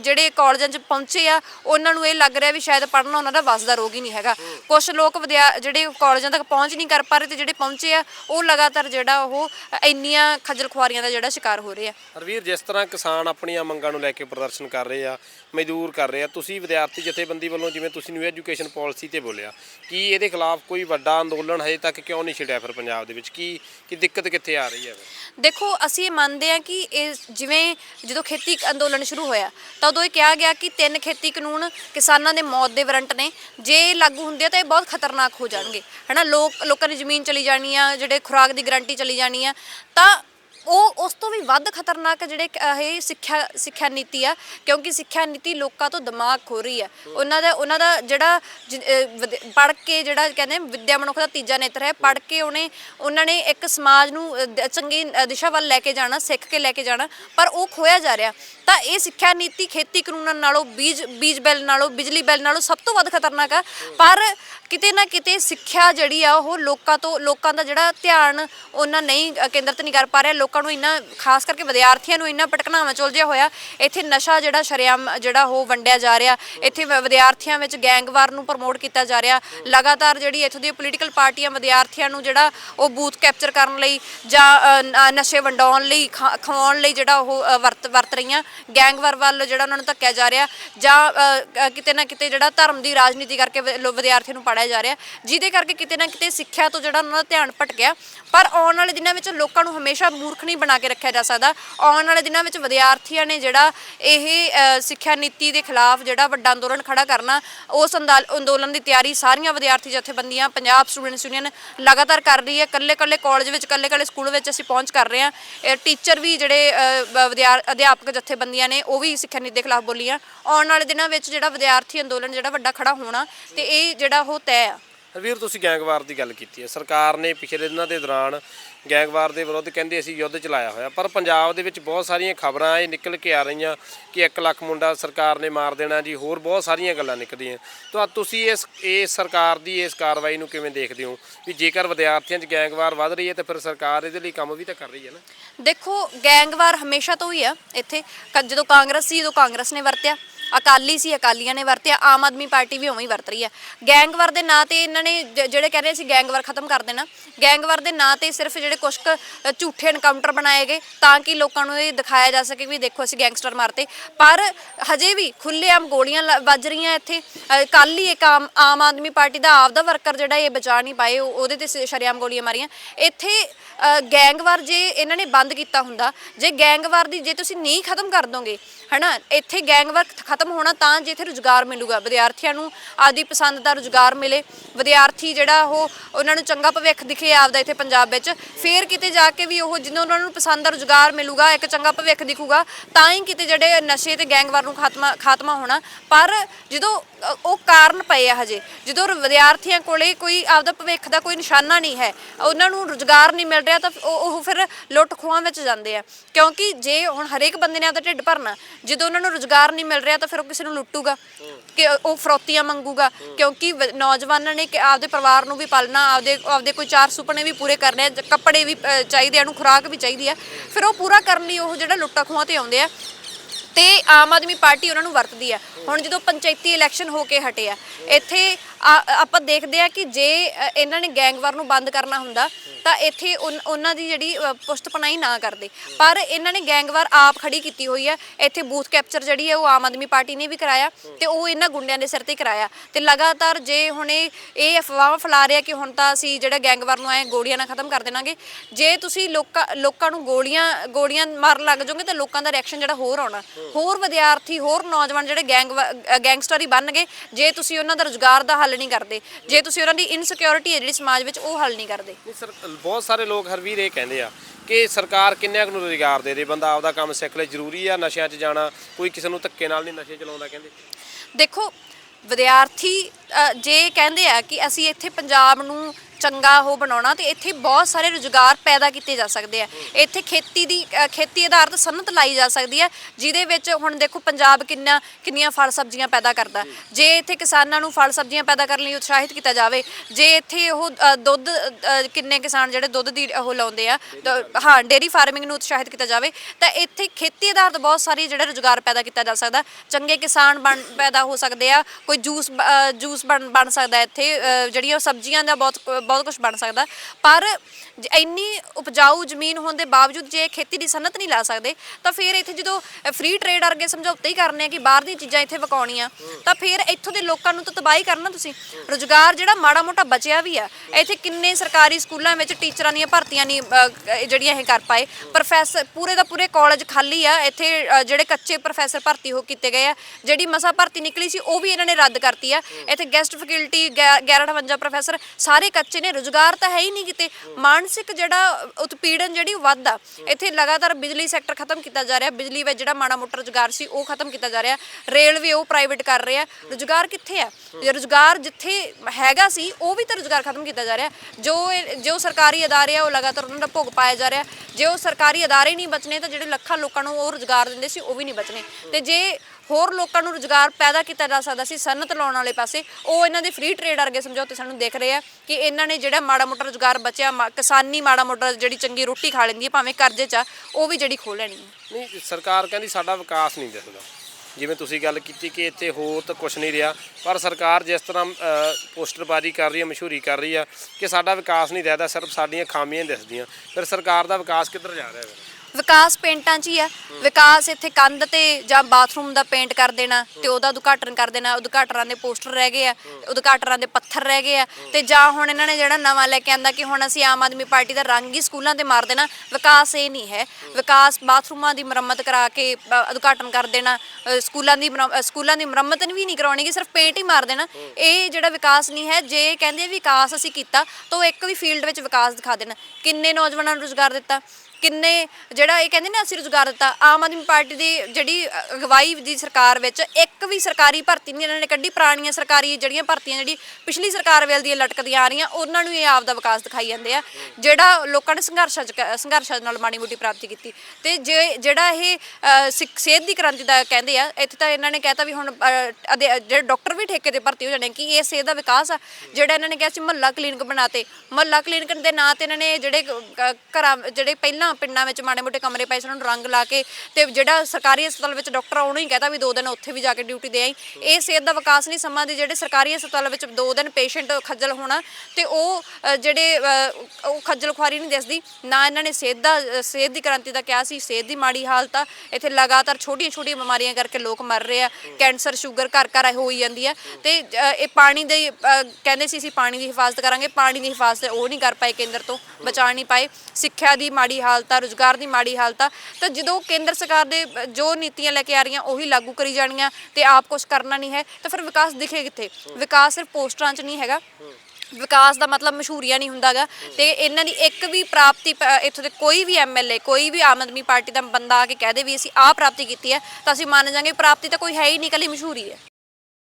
ਜਿਹੜੇ ਕਾਲਜਾਂ 'ਚ ਪਹੁੰਚੇ ਆ, ਉਹਨਾਂ ਨੂੰ ਇਹ ਲੱਗ ਰਿਹਾ ਵੀ ਸ਼ਾਇਦ ਪੜ੍ਹਨਾ ਉਹਨਾਂ ਦਾ ਵੱਸਦਾ ਰੋਗ ਹੀ ਨਹੀਂ ਹੈਗਾ। ਕੁਝ ਲੋਕ ਵਿਦਿਆ ਜਿਹੜੇ ਕਾਲਜਾਂ ਤੱਕ ਪਹੁੰਚ ਨਹੀਂ ਕਰ ਪਾ ਰਹੇ ਤੇ ਜਿਹੜੇ ਪਹੁੰਚੇ ਆ ਉਹ ਲਗਾਤਾਰ ਜਿਹੜਾ ਉਹ ਇੰਨੀਆਂ ਖੱਜਲ ਖੁਆਰੀਆਂ ਦਾ ਜਿਹੜਾ ਸ਼ਿਕਾਰ ਹੋ ਰਹੇ ਆ। ਹਰਵੀਰ ਜਿਸ ਤਰ੍ਹਾਂ ਕਿਸਾਨ ਆਪਣੀਆਂ ਮੰਗਾਂ ਨੂੰ ਲੈ ਕੇ ਪ੍ਰਦਰਸ਼ਨ ਕਰ ਰਹੇ ਆ ਮਜ਼ਦੂਰ ਕਰ ਰਹੇ ਆ ਤੁਸੀਂ ਵਿਦਿਆਰਥੀ ਜਥੇਬੰਦੀ ਵੱਲੋਂ ਜਿਵੇਂ ਤੁਸੀਂ ਨਿਊ ਐਜੂਕੇਸ਼ਨ ਪਾਲਿਸੀ ਤੇ ਬੋਲਿਆ ਕੀ ਇਹਦੇ ਖਿਲਾਫ ਕੋਈ ਵੱਡਾ ਅੰਦੋਲਨ ਹਜੇ ਤੱਕ ਕਿਉਂ ਨਹੀਂ ਛਿੜਿਆ ਫਿਰ ਪੰਜਾਬ ਦੇ ਵਿੱਚ? ਕੀ ਕੀ ਦਿੱਕਤ ਕਿੱਥੇ ਆ ਰਹੀ ਹੈ? ਦੇਖੋ ਅਸੀਂ ਇਹ ਮੰਨਦੇ ਹਾਂ ਕਿ ਇਹ ਜਿਵੇਂ ਜਦੋਂ ਖੇਤੀ ਅੰਦੋਲਨ ਸ਼ੁਰੂ ਹੋਇਆ ਤਾਂ ਉਦੋਂ ਇਹ ਕਿਹਾ ਗਿਆ ਕਿ ਤਿੰਨ ਖੇਤੀ ਕਾਨੂੰਨ ਕਿਸਾਨਾਂ ਦੇ ਮੌਤ ਦੇ ਵਾਰੰਟ ਨੇ ਜੇ ਇਹ ਲਾਗੂ ਹੁੰਦੇ ਆ ਤਾਂ ਇਹ ਬਹੁਤ ਖਤਰਨਾਕ ਹੋ ਜਾਣਗੇ ਹਨਾ, ਲੋਕ ਲੋਕਾਂ ਦੀ ਜ਼ਮੀਨ ਚਲੀ ਜਾਣੀ ਆ, ਜਿਹੜੇ ਖੁਰਾਕ ਦੀ ਗਾਰੰਟੀ ਚਲੀ ਜਾਣੀ ਆ, ਤਾਂ ਉਹ ਉਸ ਤੋਂ ਵੀ ਵੱਧ ਖਤਰਨਾਕ ਜਿਹੜੇ ਇਹ ਸਿੱਖਿਆ ਸਿੱਖਿਆ ਨੀਤੀ ਆ, ਕਿਉਂਕਿ ਸਿੱਖਿਆ ਨੀਤੀ ਲੋਕਾਂ ਤੋਂ ਦਿਮਾਗ ਖੋ ਰਹੀ ਆ। ਉਹਨਾਂ ਦਾ ਉਹਨਾਂ ਦਾ ਜਿਹੜਾ ਪੜ ਕੇ ਜਿਹੜਾ ਕਹਿੰਦੇ ਵਿਦਿਆ ਮਨੁੱਖ ਦਾ ਤੀਜਾ ਨੇਤਰ ਹੈ ਪੜ ਕੇ ਉਹਨੇ, ਉਹਨਾਂ ਨੇ ਇੱਕ ਸਮਾਜ ਨੂੰ ਚੰਗੀ ਦਿਸ਼ਾ ਵੱਲ ਲੈ ਕੇ ਜਾਣਾ, ਸਿੱਖ ਕੇ ਲੈ ਕੇ ਜਾਣਾ, ਪਰ ਉਹ ਖੋਇਆ ਜਾ ਰਿਹਾ। ਤਾਂ ਇਹ ਸਿੱਖਿਆ ਨੀਤੀ ਖੇਤੀ ਕਾਨੂੰਨਾਂ ਨਾਲੋਂ, ਬੀਜ ਬੀਜ ਬਿੱਲ ਨਾਲੋਂ, ਬਿਜਲੀ ਬਿੱਲ ਨਾਲੋਂ ਸਭ ਤੋਂ ਵੱਧ ਖਤਰਨਾਕ ਆ। ਪਰ ਕਿਤੇ ਨਾ ਕਿਤੇ ਸਿੱਖਿਆ ਜਿਹੜੀ ਆ, ਉਹ ਲੋਕਾਂ ਤੋਂ, ਲੋਕਾਂ ਦਾ ਜਿਹੜਾ ਧਿਆਨ ਉਹਨਾਂ ਨਹੀਂ ਕੇਂਦਰਿਤ ਨਹੀਂ ਕਰ ਪਾ ਰਿਹਾ, ਲੋਕਾਂ ਲੋਕਾਂ ਨੂੰ ਇੰਨਾ, ਖਾਸ ਕਰਕੇ ਵਿਦਿਆਰਥੀਆਂ ਨੂੰ ਇੰਨਾ ਭਟਕਣਾਵਾਂ ਚੁਲਝਿਆ ਹੋਇਆ, ਇੱਥੇ ਨਸ਼ਾ ਜਿਹੜਾ ਸ਼ਰੇਆਮ ਜਿਹੜਾ ਉਹ ਵੰਡਿਆ ਜਾ ਰਿਹਾ, ਇੱਥੇ ਵਿਦਿਆਰਥੀਆਂ ਵਿੱਚ ਗੈਂਗਵਾਰ ਨੂੰ ਪ੍ਰਮੋਟ ਕੀਤਾ ਜਾ ਰਿਹਾ, ਲਗਾਤਾਰ ਜਿਹੜੀ ਇੱਥੋਂ ਦੀਆਂ ਪੋਲੀਟੀਕਲ ਪਾਰਟੀਆਂ ਵਿਦਿਆਰਥੀਆਂ ਨੂੰ ਜਿਹੜਾ ਉਹ ਬੂਥ ਕੈਪਚਰ ਕਰਨ ਲਈ ਜਾਂ ਨਸ਼ੇ ਵੰਡਾਉਣ ਲਈ ਖਵਾਉਣ ਲਈ ਜਿਹੜਾ ਉਹ ਵਰਤ ਵਰਤ ਰਹੀਆਂ ਗੈਂਗਵਾਰ ਵੱਲ ਜਿਹੜਾ ਉਹਨਾਂ ਨੂੰ ਧੱਕਿਆ ਜਾ ਰਿਹਾ, ਜਾਂ ਕਿਤੇ ਨਾ ਕਿਤੇ ਜਿਹੜਾ ਧਰਮ ਦੀ ਰਾਜਨੀਤੀ ਕਰਕੇ ਵਿਦਿਆਰਥੀਆਂ ਨੂੰ ਪੜਾਇਆ ਜਾ ਰਿਹਾ, ਜਿਹਦੇ ਕਰਕੇ ਕਿਤੇ ਨਾ ਕਿਤੇ ਸਿੱਖਿਆ ਤੋਂ ਜਿਹੜਾ ਉਹਨਾਂ ਦਾ ਧਿਆਨ ਭਟਕਿਆ, ਪਰ ਆਉਣ ਵਾਲੇ ਦਿਨਾਂ ਵਿੱਚ ਲੋਕਾਂ ਨੂੰ ਹਮੇਸ਼ਾ ਮੂਰਖ ਨਹੀਂ ਬਣਾ ਕੇ ਰੱਖਿਆ ਜਾ ਸਕਦਾ। ਆਉਣ ਵਾਲੇ ਦਿਨਾਂ ਵਿੱਚ ਵਿਦਿਆਰਥੀਆਂ ਨੇ ਜਿਹੜਾ ਇਹ ਸਿੱਖਿਆ ਨੀਤੀ ਦੇ ਖਿਲਾਫ ਜਿਹੜਾ ਵੱਡਾ ਅੰਦੋਲਨ ਖੜਾ ਕਰਨਾ ਉਸ ਅੰਦਾਲ- ਅੰਦੋਲਨ ਦੀ ਤਿਆਰੀ ਸਾਰੀਆਂ ਵਿਦਿਆਰਥੀ ਜਥੇਬੰਦੀਆਂ ਪੰਜਾਬ ਸਟੂਡੈਂਟਸ ਯੂਨੀਅਨ ਲਗਾਤਾਰ ਕਰ ਰਹੀ ਹੈ। ਕੱਲੇ ਕੱਲੇ ਕਾਲਜ ਵਿੱਚ ਕੱਲੇ ਕੱਲੇ ਸਕੂਲ ਵਿੱਚ ਅਸੀਂ ਪਹੁੰਚ ਕਰ ਰਹੇ ਹਾਂ। ਟੀਚਰ ਵੀ ਜਿਹੜੇ ਅ, ਅਧਿਆਪਕ ਜਥੇਬੰਦੀਆਂ ਨੇ ਉਹ ਵੀ ਸਿੱਖਿਆ ਨੀਤੀ ਦੇ ਖਿਲਾਫ ਬੋਲੀਆਂ। ਆਉਣ ਵਾਲੇ ਦਿਨਾਂ ਵਿੱਚ ਜਿਹੜਾ ਵਿਦਿਆਰਥੀ ਅੰਦੋਲਨ ਜਿਹੜਾ ਵੱਡਾ ਖੜਾ ਹੋਣਾ ਤੇ ਇਹ ਜਿਹੜਾ ਉਹ ਤੈਅ ਵੀਰ, ਤੁਸੀਂ ਗੈਂਗਵਾਰ ਦੀ ਗੱਲ ਕੀਤੀ ਹੈ। ਸਰਕਾਰ ਨੇ ਪਿਛਲੇ ਦਿਨਾਂ ਦੇ ਦੌਰਾਨ ਗੈਂਗਵਾਰ ਦੇ ਵਿਰੁੱਧ ਕਹਿੰਦੇ ਅਸੀਂ ਯੁੱਧ ਚਲਾਇਆ ਹੋਇਆ। ਪਰ ਪੰਜਾਬ ਦੇ ਵਿੱਚ ਬਹੁਤ ਸਾਰੀਆਂ ਖਬਰਾਂ ਇਹ ਨਿਕਲ ਕੇ ਆ ਰਹੀਆਂ ਕਿ 1 ਲੱਖ ਮੁੰਡਾ ਸਰਕਾਰ ਨੇ ਮਾਰ ਦੇਣਾ ਜੀ, ਹੋਰ ਬਹੁਤ ਸਾਰੀਆਂ ਗੱਲਾਂ ਨਿਕਲਦੀਆਂ। ਤਾਂ ਤੁਸੀਂ ਇਸ, ਇਹ ਸਰਕਾਰ ਦੀ ਇਸ ਕਾਰਵਾਈ ਨੂੰ ਕਿਵੇਂ ਦੇਖਦੇ ਹੋ? ਵੀ ਜੇਕਰ ਵਿਦਿਆਰਥੀਆਂ 'ਚ ਗੈਂਗਵਾਰ ਵੱਧ ਰਹੀ ਹੈ, ਤਾਂ ਫਿਰ ਸਰਕਾਰ ਇਹਦੇ ਲਈ ਕੰਮ ਵੀ ਤਾਂ ਕਰ ਰਹੀ ਹੈ ਨਾ? ਦੇਖੋ, ਗੈਂਗਵਾਰ ਹਮੇਸ਼ਾ ਤੋਂ ਹੀ ਆ ਇੱਥੇ। ਜਦੋਂ ਕਾਂਗਰਸ ਸੀ, ਉਦੋਂ ਕਾਂਗਰਸ ਨੇ ਵਰਤਿਆ। ਅਕਾਲੀ ਸੀ ਅਕਾਲੀਆਂ ਨੇ ਵਰਤਿਆ ਆਮ ਆਦਮੀ ਪਾਰਟੀ ਵੀ ਉਵੇਂ ਹੀ ਵਰਤ ਰਹੀ ਹੈ। ਗੈਂਗਵਾਰ ਦੇ ਨਾਂ ਤੇ ਇਹਨਾਂ ਨੇ ਜ- ਜਿਹੜੇ ਕਹਿ ਰਹੇ ਸੀ ਗੈਂਗਵਾਰ ਖਤਮ ਕਰ ਦੇਣਾ ਗੈਂਗਵਾਰ ਦੇ ਨਾਂ ਤੇ ਸਿਰਫ ਜਿਹੜੇ ਕੁਝ ਕੁ ਅ, ਝੂਠੇ ਐਨਕਾਊਂਟਰ ਬਣਾਏ ਗਏ ਤਾਂ ਕਿ ਲੋਕਾਂ ਨੂੰ ਇਹ ਦਿਖਾਇਆ ਜਾ ਸਕੇ ਵੀ ਦੇਖੋ ਅਸੀਂ ਗੈਂਗਸਟਰ ਮਾਰਤੇ। ਪਰ ਹਜੇ ਵੀ ਖੁੱਲ੍ਹੇਆਮ ਗੋਲੀਆਂ ਲ- ਵੱਜ ਰਹੀਆਂ ਇੱਥੇ। ਕੱਲ ਹੀ ਇੱਕ ਆਮ ਆਮ ਆਦਮੀ ਪਾਰਟੀ ਦਾ ਆਪਦਾ ਵਰਕਰ ਜਿਹੜਾ ਇਹ ਬਚਾ ਨਹੀਂ ਪਾਏ ਉਹ- ਉਹਦੇ ਤੇ ਸ- ਸ਼ਰੇਆਮ ਗੋਲੀਆਂ ਮਾਰੀਆਂ। ਇੱਥੇ ਅ, ਗੈਂਗਵਾਰ ਜੇ ਇਹਨਾਂ ਨੇ ਬੰਦ ਕੀਤਾ ਹੁੰਦਾ ਜੇ ਗੈਂਗਵਾਰ ਦੀ ਜੇ ਤੁਸੀਂ ਨਹੀਂ ਖਤਮ ਕਰ ਦੋਗੇ ਹਨਾ ਇੱਥੇ ਗੈਂਗਵਾਰ ਖ- ਖਤਮ ਹੋਣਾ ਤਾਂ ਜੇ ਇੱਥੇ ਰੁਜ਼ਗਾਰ ਮਿਲੂਗਾ, ਵਿਦਿਆਰਥੀਆਂ ਨੂੰ ਆਦੀ ਪਸੰਦ ਦਾ ਰੁਜ਼ਗਾਰ ਮਿਲੇ। ਵਿਦਿਆਰਥੀ ਜਿਹੜਾ ਉਹ, ਉਹਨਾਂ ਨੂੰ ਚੰਗਾ ਭਵਿੱਖ ਦਿਖੇ ਆਪਦਾ ਇੱਥੇ ਪੰਜਾਬ ਵਿੱਚ। ਫੇਰ ਕਿਤੇ ਜਾ ਕੇ ਵੀ ਉਹ ਜਦੋਂ ਉਹਨਾਂ ਨੂੰ ਪਸੰਦ ਦਾ ਰੁਜ਼ਗਾਰ ਮਿਲੂਗਾ, ਇੱਕ ਚੰਗਾ ਭਵਿੱਖ ਦਿਖੂਗਾ, ਤਾਂ ਹੀ ਕਿਤੇ ਜਿਹੜੇ ਨਸ਼ੇ ਤੇ ਗੈਂਗਵਾਰ ਨੂੰ ਖਾਤਮਾ ਖਾਤਮਾ ਹੋਣਾ। ਪਰ ਜਦੋਂ ਉਹ ਕਾਰਨ ਪਏ ਆ ਹਜੇ, ਜਦੋਂ ਵਿਦਿਆਰਥੀਆਂ ਕੋਲੇ ਕੋਈ ਆਪਦਾ ਭਵਿੱਖ ਦਾ ਕੋਈ ਨਿਸ਼ਾਨਾ ਨਹੀਂ ਹੈ, ਉਹਨਾਂ ਨੂੰ ਰੁਜ਼ਗਾਰ ਨਹੀਂ ਮਿਲ ਰਿਹਾ ਤਾਂ ਉਹ ਉਹ ਫਿਰ ਲੁੱਟ ਖੋਹਾਂ ਵਿੱਚ ਜਾਂਦੇ ਆ। ਕਿਉਂਕਿ ਜੇ ਹੁਣ ਹਰੇਕ ਬੰਦੇ ਨੇ ਆਪਦਾ ਢਿੱਡ ਭਰਨਾ, ਜਦੋਂ ਉਹਨਾਂ ਨੂੰ ਰੁਜ਼ਗਾਰ ਨਹੀਂ ਮਿਲ ਰਿਹਾ ਤਾਂ ਫਿਰ ਉਹ ਕਿਸੇ ਨੂੰ ਲੁੱਟੂਗਾ, ਕਿ ਉਹ ਫਰੋਤੀਆਂ ਮੰਗੂਗਾ, ਕਿਉਂਕਿ ਨੌਜਵਾਨਾਂ ਨੇ ਕਿ ਆਪਦੇ ਪਰਿਵਾਰ ਨੂੰ ਵੀ ਪਾਲਣਾ, ਆਪਦੇ ਆਪਦੇ ਕੋਈ ਚਾਰ ਸੁਪਨੇ ਵੀ ਪੂਰੇ ਕਰਨੇ ਕੱਪੜੇ ਵੀ ਚਾਹੀਦੇ ਆ ਨੂੰ ਖੁਰਾਕ ਵੀ ਚਾਹੀਦੀ ਆ, ਫਿਰ ਉਹ ਪੂਰਾ ਕਰਨ ਲਈ ਉਹ ਜਿਹੜਾ ਲੁੱਟਾ ਖੋਹਾਂ ਤੇ ਆਉਂਦੇ ਆ, ਤੇ ਆਮ ਆਦਮੀ ਪਾਰਟੀ ਉਹਨਾਂ ਨੂੰ ਵਰਤਦੀ ਆ। ਹੁਣ ਜਦੋਂ ਪੰਚਾਇਤੀ ਇਲੈਕਸ਼ਨ ਹੋ ਕੇ ਹਟੇ ਆ, ਇੱਥੇ ਆਪਾਂ ਦੇਖਦੇ ਆ ਕਿ ਜੇ ਇਹਨਾਂ ਨੇ ਗੈਂਗਵਾਰ ਨੂੰ ਬੰਦ ਕਰਨਾ ਹੁੰਦਾ ਤਾਂ ਇੱਥੇ ਉਹਨਾਂ ਦੀ ਜਿਹੜੀ ਅ, ਨਾ ਕਰਦੇ। ਪਰ ਇਹਨਾਂ ਨੇ ਗੈਂਗਵਾਰ ਆਪ ਖੜੀ ਕੀਤੀ ਹੋਈ ਹੈ। ਇੱਥੇ ਬੂਥ ਕੈਪਚਰ ਜਿਹੜੀ ਹੈ ਉਹ ਆਮ ਆਦਮੀ ਪਾਰਟੀ ਨੇ ਵੀ ਕਰਾਇਆ ਤੇ ਉਹ ਇਹਨਾਂ ਗੁੰਡਿਆਂ ਦੇ ਸਿਰ ਤੇ ਕਰਾਇਆ। ਤੇ ਲਗਾਤਾਰ ਜੇ ਹੁਣ ਇਹ ਇਹ ਅਫਵਾਹ ਫੈਲਾ ਰਿਹਾ ਕਿ ਹੁਣ ਤਾਂ ਅਸੀਂ ਜਿਹੜਾ ਗੈਂਗਵਾਰ ਨੂੰ ਆਏ ਗੋਲੀਆਂ ਨਾਲ ਖਤਮ ਕਰ ਦੇਵਾਂਗੇ ਜੇ ਤੁਸੀਂ ਲੋਕਾਂ ਲੋਕਾਂ ਨੂੰ ਗੋਲੀਆਂ ਗੋਲੀਆਂ ਮਾਰਨ ਲੱਗ ਜਾਓਗੇ ਤਾਂ ਲੋਕਾਂ ਦਾ ਰਿਐਕਸ਼ਨ ਜਿਹੜਾ ਹੋਰ ਆਉਣਾ। ਹੋਰ ਵਿਦਿਆਰਥੀ ਹੋਰ ਨੌਜਵਾਨ ਜਿਹੜੇ ਗੈਂਗ ਗੈਂਗਸਟਰ ਹੀ ਬਣਨਗੇ ਜੇ ਤੁਸੀਂ ਉਹਨਾਂ ਦਾ ਰੁਜ਼ਗਾਰ ਦਾ ਹੱਲ ਨਹੀਂ ਕਰਦੇ। ਜੇ ਤੁਸੀਂ ਉਹਨਾਂ ਦੀ ਇਨਸਿਕਿਉਰਿਟੀ ਹੈ ਜਿਹੜੀ ਸਮਾਜ ਵਿੱਚ ਉਹ ਹੱਲ ਨਹੀਂ ਕਰਦੇ। ਨਹੀਂ ਸਰ ਬਹੁਤ ਸਾਰੇ ਲੋਕ ਹਰਵੀਰ ਇਹ ਕਹਿੰਦੇ ਆ ਕਿ ਸਰਕਾਰ ਕਿੰਨਿਆਂ ਕੁ ਨੂੰ ਰੁਜ਼ਗਾਰ ਦੇ ਦੇ? ਬੰਦਾ ਆਪਦਾ ਕੰਮ ਸਿੱਖ ਲੈ ਜ਼ਰੂਰੀ ਆ ਨਸ਼ਿਆਂ 'ਚ ਜਾਣਾ। ਕੋਈ ਕਿਸੇ ਨੂੰ ਧੱਕੇ ਨਾਲ ਨਹੀਂ ਨਸ਼ੇ ਚਲਾਉਂਦਾ ਕਹਿੰਦੇ। ਦੇਖੋ ਵਿਦਿਆਰਥੀ ਅ, ਜੇ ਕਹਿੰਦੇ ਆ ਕਿ ਅਸੀਂ ਇੱਥੇ ਪੰਜਾਬ ਨੂੰ ਚੰਗਾ ਉਹ ਬਣਾਉਣਾ ਤੇ ਇੱਥੇ ਬਹੁਤ ਸਾਰੇ ਰੁਜ਼ਗਾਰ ਪੈਦਾ ਕੀਤੇ ਜਾ ਸਕਦੇ ਆ। ਇੱਥੇ ਖੇਤੀ ਦੀ ਅ, ਖੇਤੀ ਆਧਾਰਿਤ ਸਨਅਤ ਲਾਈ ਜਾ ਸਕਦੀ ਹੈ ਜਿਹਦੇ ਵਿੱਚ ਹੁਣ ਦੇਖੋ ਪੰਜਾਬ ਕਿੰਨਾ ਕਿੰਨੀਆਂ ਫਲ ਸਬਜ਼ੀਆਂ ਪੈਦਾ ਕਰਦਾ। ਜੇ ਇੱਥੇ ਕਿਸਾਨਾਂ ਨੂੰ ਫਲ ਸਬਜ਼ੀਆਂ ਪੈਦਾ ਕਰਨ ਲਈ ਉਤਸ਼ਾਹਿਤ ਕੀਤਾ ਜਾਵੇ ਜੇ ਇੱਥੇ ਉਹ ਅ, ਦੁੱਧ ਅ, ਕਿੰਨੇ ਕਿਸਾਨ ਜਿਹੜੇ ਦੁੱਧ ਦੀ ਉਹ ਲਾਉਂਦੇ ਆ ਦ- ਹਾਂ ਡੇਰੀ ਫਾਰਮਿੰਗ ਨੂੰ ਉਤਸ਼ਾਹਿਤ ਕੀਤਾ ਜਾਵੇ ਤਾਂ ਇੱਥੇ ਖੇਤੀ ਆਧਾਰਿਤ ਬਹੁਤ ਸਾਰੇ ਜਿਹੜਾ ਰੁਜ਼ਗਾਰ ਪੈਦਾ ਕੀਤਾ ਜਾ ਸਕਦਾ। ਚੰਗੇ ਕਿਸਾਨ ਬਣ ਪੈਦਾ ਹੋ ਸਕਦੇ ਆ ਕੋਈ ਜੂਸ ਬ- ਅ, ਜੂਸ ਬਣ ਬਣ ਸਕਦਾ ਇੱਥੇ ਅ, ਜਿਹੜੀਆਂ ਸਬਜ਼ੀਆਂ ਦਾ ਬਹੁਤ ਬਹੁਤ ਕੁਝ ਬਣ ਸਕਦਾ। ਪਰ ਜ- ਇੰਨੀ ਉਪਜਾਊ ਜ਼ਮੀਨ ਹੋਣ ਦੇ ਬਾਵਜੂਦ ਜੇ ਖੇਤੀ ਦੀ ਸਨਅਤ ਨਹੀਂ ਲਾ ਸਕਦੇ ਤਾਂ ਫਿਰ ਇੱਥੇ ਜਦੋਂ ਫ੍ਰੀ ਟ੍ਰੇਡ ਵਰਗੇ ਸਮਝੌਤੇ ਹੀ ਕਰਨੇ ਆ ਕਿ ਬਾਹਰ ਦੀਆਂ ਚੀਜ਼ਾਂ ਇੱਥੇ ਵਿਕਾਉਣੀਆਂ ਤਾਂ ਫਿਰ ਇੱਥੋਂ ਦੇ ਲੋਕਾਂ ਨੂੰ ਤਾਂ ਤਬਾਹੀ ਕਰਨਾ ਤੁਸੀਂ। ਰੁਜ਼ਗਾਰ ਜਿਹੜਾ ਮਾੜਾ ਮੋਟਾ ਬਚਿਆ ਵੀ ਆ ਇੱਥੇ ਕਿੰਨੇ ਸਰਕਾਰੀ ਸਕੂਲਾਂ ਵਿੱਚ ਟੀਚਰਾਂ ਦੀਆਂ ਭਰਤੀਆਂ ਨਹੀਂ ਅ, ਜਿਹੜੀਆਂ ਇਹ ਕਰ ਪਾਏ। ਪ੍ਰੋਫੈਸਰ ਪੂਰੇ ਦਾ ਪੂਰੇ ਕਾਲਜ ਖਾਲੀ ਆ ਇੱਥੇ ਅ, ਜਿਹੜੇ ਕੱਚੇ ਪ੍ਰੋਫੈਸਰ ਭਰਤੀ ਹੋ ਕੀਤੇ ਗਏ ਆ ਜਿਹੜੀ ਮਸਾ ਭਰਤੀ ਨਿਕਲੀ ਸੀ ਉਹ ਵੀ ਇਹਨਾਂ ਨੇ ਰੱਦ ਕਰਤੀ ਆ। ਇੱਥੇ ਗੈਸਟ ਫੈਕਲਟੀ 1158 ਪ੍ਰੋਫੈਸਰ ਸਾਰੇ ਕੱਚੇ ਨੇ, ਰੁਜ਼ਗਾਰ ਤਾਂ ਹੈ ਹੀ ਨਹੀਂ ਕਿਤੇ। ਮਾਨਸਿਕ ਜਿਹੜਾ ਉਤਪੀੜਨ ਜਿਹੜੀ ਵੱਧਦਾ। ਇੱਥੇ ਲਗਾਤਾਰ ਬਿਜਲੀ ਸੈਕਟਰ ਖਤਮ ਕੀਤਾ ਜਾ ਰਿਹਾ। ਬਿਜਲੀ ਵਿੱਚ ਜਿਹੜਾ ਮਾੜਾ ਮੋਟਾ ਰੁਜ਼ਗਾਰ ਸੀ, ਉਹ ਖਤਮ ਕੀਤਾ ਜਾ ਰਿਹਾ। ਰੇਲਵੇ ਉਹ ਪ੍ਰਾਈਵੇਟ ਕਰ ਰਿਹਾ। ਰੁਜ਼ਗਾਰ ਕਿੱਥੇ ਆ? ਇਹ ਰੁਜ਼ਗਾਰ ਜਿੱਥੇ ਹੈਗਾ ਸੀ, ਉਹ ਵੀ ਤਾਂ ਰੁਜ਼ਗਾਰ ਖਤਮ ਕੀਤਾ ਜਾ ਰਿਹਾ। ਜੋ ਇਹ- ਜੋ ਸਰਕਾਰੀ ਅਦਾਰੇ ਆ, ਉਹ ਲਗਾਤਾਰ ਉਹਨਾਂ ਦਾ ਭੋਗ ਪਾਇਆ ਜਾ ਰਿਹਾ। ਜੇ ਉਹ ਸਰਕਾਰੀ ਅਦਾਰੇ ਨਹੀਂ ਬਚਨੇ, ਤਾਂ ਜਿਹੜੇ ਲੱਖਾਂ ਲੋਕਾਂ ਨੂੰ ਉਹ ਰੁਜ਼ਗਾਰ ਦਿੰਦੇ ਸੀ, ਉਹ ਵੀ ਨਹੀਂ ਬਚਨੇ। ਤੇ ਜੇ ਹੋਰ ਲੋਕਾਂ ਨੂੰ ਰੁਜ਼ਗਾਰ ਪੈਦਾ ਕੀਤਾ ਜਾ ਸਕਦਾ ਸੀ, ਸਨਅਤ ਲਾਉਣ ਵਾਲੇ ਪਾਸੇ। ਉਹ ਇਹਨਾਂ ਦੇ ਫ੍ਰੀ ਟ੍ਰੇਡ ਵਰਗੇ ਸਮਝੌਤੇ ਸਾਨੂੰ ਦੇਖ ਰਹੇ ਆ ਕਿ ਇਹਨਾਂ ਨੇ ਜਿਹੜਾ ਮਾੜਾ ਮੋਟਾ ਰੁਜ਼ਗਾਰ ਬਚਿਆ, ਮਾ- ਕਿਸਾਨੀ ਮਾੜਾ ਮੋਟਾ ਜਿਹੜੀ ਚੰਗੀ ਰੋਟੀ ਖਾ ਲੈਂਦੀ ਹੈ ਭਾਵੇਂ ਕਰਜ਼ੇ 'ਚ ਆ, ਉਹ ਵੀ ਜਿਹੜੀ ਖੋ ਲੈਣੀ ਹੈ ਨਹੀਂ, ਸਰਕਾਰ ਕਹਿੰਦੀ ਸਾਡਾ ਵਿਕਾਸ ਨਹੀਂ ਦਿਖਦਾ। ਜਿਵੇਂ ਤੁਸੀਂ ਗੱਲ ਕੀਤੀ ਕਿ ਇੱਥੇ ਹੋਰ ਤਾਂ ਕੁਝ ਨਹੀਂ ਰਿਹਾ, ਪਰ ਸਰਕਾਰ ਜਿਸ ਤਰ੍ਹਾਂ ਪੋਸਟਰਬਾਜ਼ੀ ਕਰ ਰਹੀ ਹੈ ਮਸ਼ਹੂਰੀ ਕਰ ਰਹੀ ਆ, ਕਿ ਸਾਡਾ ਵਿਕਾਸ ਨਹੀਂ ਦਿਖਦਾ, ਸਿਰਫ ਸਾਡੀਆਂ ਖਾਮੀਆਂ ਦਿਸਦੀਆਂ। ਫਿਰ ਸਰਕਾਰ ਦਾ ਵਿਕਾਸ ਕਿੱਧਰ ਜਾ ਰਿਹਾ ਹੈ? ਵਿਕਾਸ ਪੇਂਟਾਂ 'ਚ ਹੀ ਆ। ਵਿਕਾਸ ਇੱਥੇ ਕੰਧ ਤੇ ਜਾਂ ਬਾਥਰੂਮ ਦਾ ਪੇਂਟ ਕਰ ਦੇਣਾ ਤੇ ਉਹਦਾ ਉਦਘਾਟਨ ਕਰ ਦੇਣਾ। ਉਦਘਾਟਨਾਂ ਦੇ ਪੋਸਟਰ ਰਹਿ ਗਏ ਆ ਉਦਘਾਟਨਾਂ ਦੇ ਪੱਥਰ ਰਹਿ ਗਏ ਆ ਤੇ ਜਾਂ ਹੁਣ ਇਹਨਾਂ ਨੇ ਜਿਹੜਾ ਨਵਾਂ ਲੈ ਕੇ ਆਂਦਾ ਕਿ ਹੁਣ ਅਸੀਂ ਆਮ ਆਦਮੀ ਪਾਰਟੀ ਦਾ ਰੰਗ ਹੀ ਸਕੂਲਾਂ ਤੇ ਮਾਰ ਦੇਣਾ, ਵਿਕਾਸ ਇਹ ਨਹੀਂ ਹੈ। ਵਿਕਾਸ ਬਾਥਰੂਮਾਂ ਦੀ ਮੁਰੰਮਤ ਕਰਾ ਕੇ ਉਦਘਾਟਨ ਕਰ ਦੇਣਾ ਸਕੂਲਾਂ ਦੀ ਸਕੂਲਾਂ ਦੀ ਮੁਰੰਮਤ ਵੀ ਨਹੀਂ ਕਰਾਉਣੀ ਕਿ ਸਿਰਫ ਪੇਂਟ ਹੀ ਮਾਰ ਦੇਣਾ। ਇਹ ਜਿਹੜਾ ਵਿਕਾਸ ਨਹੀਂ ਹੈ, ਜੇ ਕਹਿੰਦੇ ਵਿਕਾਸ ਅਸੀਂ ਕੀਤਾ, ਤਾਂ ਉਹ ਇੱਕ ਵੀ ਫੀਲਡ ਵਿੱਚ ਵਿਕਾਸ ਦਿਖਾ ਦੇਣਾ। ਕਿੰਨੇ ਨੌਜਵਾਨਾਂ ਨੂੰ ਰੁਜ਼ਗਾਰ ਦਿੱਤਾ? ਕਿੰਨੇ ਜਿਹੜਾ ਇਹ ਕਹਿੰਦੇ ਨੇ ਅਸੀਂ ਰੁਜ਼ਗਾਰ ਦਿੱਤਾ ਆਮ ਆਦਮੀ ਪਾਰਟੀ ਦੀ ਜਿਹੜੀ ਅਗਵਾਈ ਦੀ ਸਰਕਾਰ ਵਿੱਚ ਇੱਕ ਵੀ ਸਰਕਾਰੀ ਭਰਤੀ ਨਹੀਂ ਇਹਨਾਂ ਨੇ ਕੱਢੀ ਪੁਰਾਣੀਆਂ ਸਰਕਾਰੀ ਜਿਹੜੀਆਂ ਭਰਤੀਆਂ ਜਿਹੜੀ ਪਿਛਲੀ ਸਰਕਾਰ ਵੇਲ ਦੀਆਂ ਲਟਕਦੀਆਂ ਆ ਰਹੀਆਂ ਉਹਨਾਂ ਨੂੰ ਇਹ ਆਪ ਦਾ ਵਿਕਾਸ ਦਿਖਾਈ ਜਾਂਦੇ ਆ ਜਿਹੜਾ ਲੋਕਾਂ ਨੇ ਸੰਘਰਸ਼ਾਂ 'ਚ ਕ- ਸੰਘਰਸ਼ਾਂ ਨਾਲ ਮਾੜੀ ਮੋਟੀ ਪ੍ਰਾਪਤੀ ਕੀਤੀ। ਤੇ ਜੇ ਜਿਹੜਾ ਇਹ ਸਿੱਖ- ਸਿਹਤ ਦੀ ਕ੍ਰਾਂਤੀ ਦਾ ਕਹਿੰਦੇ ਆ ਇੱਥੇ ਤਾਂ ਇਹਨਾਂ ਨੇ ਕਹਿਤਾ ਵੀ ਹੁਣ ਅ, ਜਿਹੜੇ ਡਾਕਟਰ ਵੀ ਠੇਕੇ ਤੇ ਭਰਤੀ ਹੋ ਜਾਣੇ ਕਿ ਇਹ ਸਿਹਤ ਦਾ ਵਿਕਾਸ ਆ ਜਿਹੜਾ ਇਹਨਾਂ ਨੇ ਕਿਹਾ ਸੀ ਮਹੱਲਾ ਕਲੀਨਿਕ ਬਣਾਤੇ ਮਹੱਲਾ ਕਲੀਨਿਕ ਦੇ ਨਾਂ ਤੇ ਇਹਨਾਂ ਨੇ ਜਿਹੜੇ ਘਰਾਂ ਜਿਹੜੇ ਪਹਿਲਾਂ ਪਿੰਡਾਂ ਵਿੱਚ ਮਾੜੇ ਮੋਟੇ ਕਮਰੇ ਪਏ ਸੀ, ਉਹਨਾਂ ਨੂੰ ਰੰਗ ਲਾ ਕੇ ਤੇ ਜਿਹੜਾ ਸਰਕਾਰੀ ਹਸਪਤਾਲ ਵਿੱਚ ਡਾਕਟਰ ਆ, ਉਹਨੂੰ ਹੀ ਕਹਤਾ ਵੀ ਦੋ ਦਿਨ ਉੱਥੇ ਵੀ ਜਾ ਕੇ ਡਿਊਟੀ ਦੇ ਆਈ। ਇਹ ਸਿਹਤ ਦਾ ਵਿਕਾਸ ਨਹੀਂ ਸਮਾਂ ਦੇ, ਜਿਹੜੇ ਸਰਕਾਰੀ ਹਸਪਤਾਲ ਵਿੱਚ ਦੋ ਦਿਨ ਪੇਸ਼ੈਂਟ ਖੱਜਲ ਹੋਣਾ ਤੇ ਉਹ ਜਿਹੜੇ ਉਹ ਖੱਜਲ ਖੁਆਰੀ ਨਹੀਂ ਦਿਸਦੀ, ਨਾ ਇਹਨਾਂ ਨੇ ਸਿਹਤ ਦਾ ਸਿਹਤ ਦੀ ਕ੍ਰਾਂਤੀ ਦਾ ਕਿਹਾ ਸੀ, ਸਿਹਤ ਦੀ ਮਾੜੀ ਹਾਲਤ ਆ, ਇੱਥੇ ਲਗਾਤਾਰ ਛੋਟੀਆਂ ਛੋਟੀਆਂ ਬਿਮਾਰੀਆਂ ਕਰਕੇ ਲੋਕ ਮਰ ਰਹੇ ਆ, ਕੈਂਸਰ, ਸ਼ੂਗਰ, ਘਰ ਘਰ ਹੋਈ ਜਾਂਦੀ ਆ ਤੇ ਇਹ ਪਾਣੀ ਦੇ ਕਹਿੰਦੇ ਸੀ ਅਸੀਂ ਪਾਣੀ ਦੀ ਹਿਫਾਜ਼ਤ ਕਰਾਂਗੇ, ਪਾਣੀ ਦੀ ਹਿਫਾਜ਼ਤ ਉਹ ਨਹੀਂ ਕਰ ਪਾਏ ਕੇਂਦਰ ਤੋਂ, ਬਚਾ ਨਹੀਂ ਪਾਏ, ਸਿੱਖਿਆ ਦੀ ਮਾੜੀ ਹਾਲਤ ਆ, ਰੁਜ਼ਗਾਰ ਦੀ ਮਾੜੀ ਹਾਲਤ ਆ, ਤਾਂ ਜਦੋਂ ਕੇਂਦਰ ਸਰਕਾਰ ਦੇ ਜੋ ਨੀਤੀਆਂ ਲੈ ਕੇ ਆ ਰਹੀਆਂ, ਉਹੀ ਲਾਗੂ ਕਰੀ ਜਾਣੀਆਂ ਤੇ ਆਪ ਕੁਝ ਕਰਨਾ ਨਹੀਂ ਹੈ, ਤਾਂ ਫਿਰ ਵਿਕਾਸ ਦਿਖੇ ਕਿੱਥੇ? ਵਿਕਾਸ ਸਿਰਫ ਪੋਸਟਰਾਂ 'ਚ ਨਹੀਂ ਹੈਗਾ। ਵਿਕਾਸ ਦਾ ਮਤਲਬ ਮਸ਼ਹੂਰੀਆਂ ਨਹੀਂ ਹੁੰਦਾਗਾ ਤੇ ਇਹਨਾਂ ਦੀ ਇੱਕ ਵੀ ਪ੍ਰਾਪਤੀ ਪ- ਇੱਥੋਂ ਦੇ ਕੋਈ ਵੀ ਐਮਐਲਏ ਕੋਈ ਵੀ ਆਮ ਆਦਮੀ ਪਾਰਟੀ ਦਾ ਬੰਦਾ ਆ ਕੇ ਕਹਿ ਦੇ ਵੀ ਅਸੀਂ ਆਹ ਪ੍ਰਾਪਤੀ ਕੀਤੀ ਹੈ, ਤਾਂ ਅਸੀਂ ਮੰਨ ਜਾਾਂਗੇ ਪ੍ਰਾਪਤੀ ਤਾਂ ਕੋਈ ਹੈ ਹੀ ਨਹੀਂ ਕੱਲੀ ਮਸ਼ਹੂਰੀ ਹੈ।